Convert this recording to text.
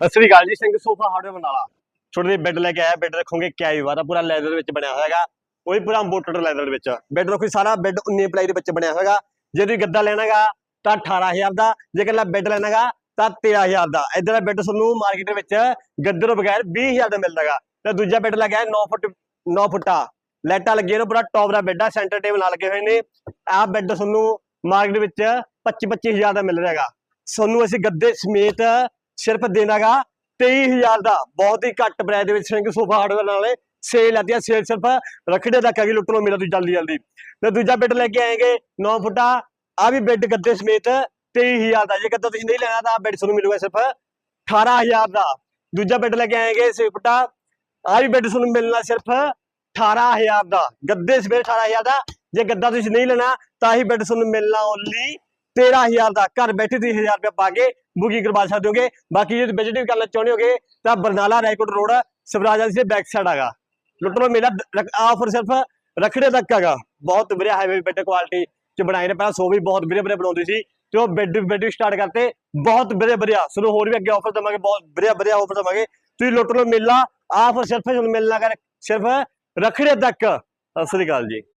ਸਤਿ ਸ੍ਰੀ ਅਕਾਲ ਜੀ, Singh sofa hardware ਬਨਾਲਾ ਛੋਟੇ ਜਿਹੇ ਬੈੱਡ ਲੈ ਕੇ ਆਇਆ ਬੈੱਡ ਦੇਖੋਗੇ ਕਿਆ ਵਾਰਾ ਪੂਰਾ ਲੈਦਰ ਵਿੱਚ ਬਣਿਆ ਹੋਇਆਗਾ। ਉਹ ਵੀ ਪੂਰਾ ਇੰਪੋਰਟਡ ਲੈਦਰ ਦੇ ਵਿੱਚ ਬੈੱਡ ਦੇਖੋ ਸਾਰਾ ਬੈੱਡ 19 ਪਲਾਈ ਦੇ ਵਿੱਚ ਬਣਿਆ ਹੋਇਆਗਾ। ਜੇ ਤੁਸੀਂ ਗੱਦਾ ਲੈਣਾਗਾ ਤਾਂ 18000 ਦਾ। ਜੇ ਇਕੱਲਾ ਬੈੱਡ ਲੈਣਾਗਾ ਤਾਂ 13000 ਦਾ। ਇਧਰ ਦਾ ਬੈੱਡ ਤੁਹਾਨੂੰ ਮਾਰਕੀਟ ਵਿੱਚ ਗੱਦੇ ਤੋਂ ਬਗੈਰ 20000 ਦਾ ਮਿਲਦਾਗਾ ਤੇ ਦੂਜਾ ਬੈੱਡ ਲੱਗਿਆ 9 ਫੁੱਟ 9 ਫੁੱਟਾ। ਲਾਈਟਾਂ ਲੱਗੀਆਂ ਨੇ, ਪੂਰਾ ਟੌਪ ਦਾ ਬੈੱਡ ਆ ਸੈਂਟਰ ਟੇਬਲ ਨਾਲ ਲੱਗੇ ਹੋਏ ਨੇ। ਆਹ ਬੈੱਡ ਤੁਹਾਨੂੰ ਮਾਰਕੀਟ ਵਿੱਚ 25 25000 ਦਾ ਮਿਲ ਰਿਹਾਗਾ ਤੁਹਾਨੂੰ ਅਸੀਂ ਗੱਦੇ ਸਮੇਤ ਸਿਰਫ ਦੇਣਾਗਾ 23000 ਦਾ। ਬਹੁਤ ਹੀ ਘੱਟ ਪ੍ਰਾਈਸ ਦੇ ਵਿੱਚ ਸਿੰਘ ਸੋਫਾ ਹਾਰਡਵੇਅਰ ਨਾਲੇ ਸੇਲ ਲੱਗਦੀ ਹੈ ਸੇਲ ਸਿਰਫ ਰਖੜੇ ਤੱਕ ਹੈਗੀ ਲੁੱਟ ਮੇਰਾ ਤੁਸੀਂ ਜਲਦੀ ਜਲਦੀ ਤੇ ਦੂਜਾ ਬੈੱਡ ਲੈ ਕੇ ਆਏਗੇ 9 ਫੁੱਟਾ। ਆ ਵੀ ਬੈੱਡ ਗੱਦੇ ਸਮੇਤ 23000 ਦਾ। ਜੇ ਗੱਦਾ ਤੁਸੀਂ ਨਹੀਂ ਲੈਣਾ ਤਾਂ ਬੈੱਡ ਤੁਹਾਨੂੰ ਮਿਲੂਗਾ ਸਿਰਫ 18000 ਦਾ। ਦੂਜਾ ਬੈੱਡ ਲੈ ਕੇ ਆਏਗੇ 6 ਫੁੱਟਾ। ਆ ਵੀ ਬੈੱਡ ਤੁਹਾਨੂੰ ਮਿਲਣਾ ਸਿਰਫ 18000 ਦਾ। ਗੱਦੇ ਸਮੇਤ 18000 ਦਾ। ਜੇ ਗੱਦਾ ਤੁਸੀਂ ਨਹੀਂ ਲੈਣਾ ਤਾਂ ਹੀ ਬੈੱਡ ਤੁਹਾਨੂੰ ਮਿਲਣਾ ਓਨਲੀ 13000 ਦਾ ਘਰ ਬੈਠੇ ਤੁਸੀਂ 1000 ਰੁਪਏ ਪਾ ਕੇ ਬੁਕਿੰਗ ਕਰਵਾ ਸਕਦੇ ਹੋਗੇ ਬਾਕੀ ਜੇ ਵਿਜ਼ਿਟ ਵੀ ਕਰਨਾ ਚਾਹੁੰਦੇ ਹੋਗੇ ਤਾਂ ਬਰਨਾਲਾ ਰਾਏਕੋਟ ਰੋਡ ਸਵਰਾਜ ਦੇ ਬੈਕ ਸਾਈਡ ਹੈਗਾ ਲੁੱਟ ਲਓ ਮੇਲਾ ਆਫਰ ਸਿਰਫ ਰਖੜੇ ਤੱਕ ਹੈਗਾ ਬਹੁਤ ਵਧੀਆ ਹਾਈਵੇ ਬੈਟਰ ਕੁਆਲਿਟੀ ਚ ਬਣਾਏ ਨੇ ਪਹਿਲਾਂ ਸੋ ਵੀ ਬਹੁਤ ਵਧੀਆ ਵਧੀਆ ਬਣਾਉਂਦੀ ਸੀ ਤੇ ਉਹ ਬੈੱਡ ਬੈੱਡ ਸਟਾਰਟ ਕਰਤੇ ਬਹੁਤ ਵਧੀਆ ਵਧੀਆ ਸਾਨੂੰ ਹੋਰ ਵੀ ਅੱਗੇ ਆਫਰ ਦਵਾਂਗੇ ਬਹੁਤ ਵਧੀਆ ਵਧੀਆ ਆਫਰ ਦਵਾਂਗੇ ਤੁਸੀਂ ਲੁੱਟ ਲਓ ਮੇਲਾ ਆਫਰ ਸਿਰਫ ਤੁਹਾਨੂੰ ਮਿਲਣਾ ਕਰ ਸਿਰਫ ਰਖੜੇ ਤੱਕ ਸਤਿ ਸ੍ਰੀ ਅਕਾਲ ਜੀ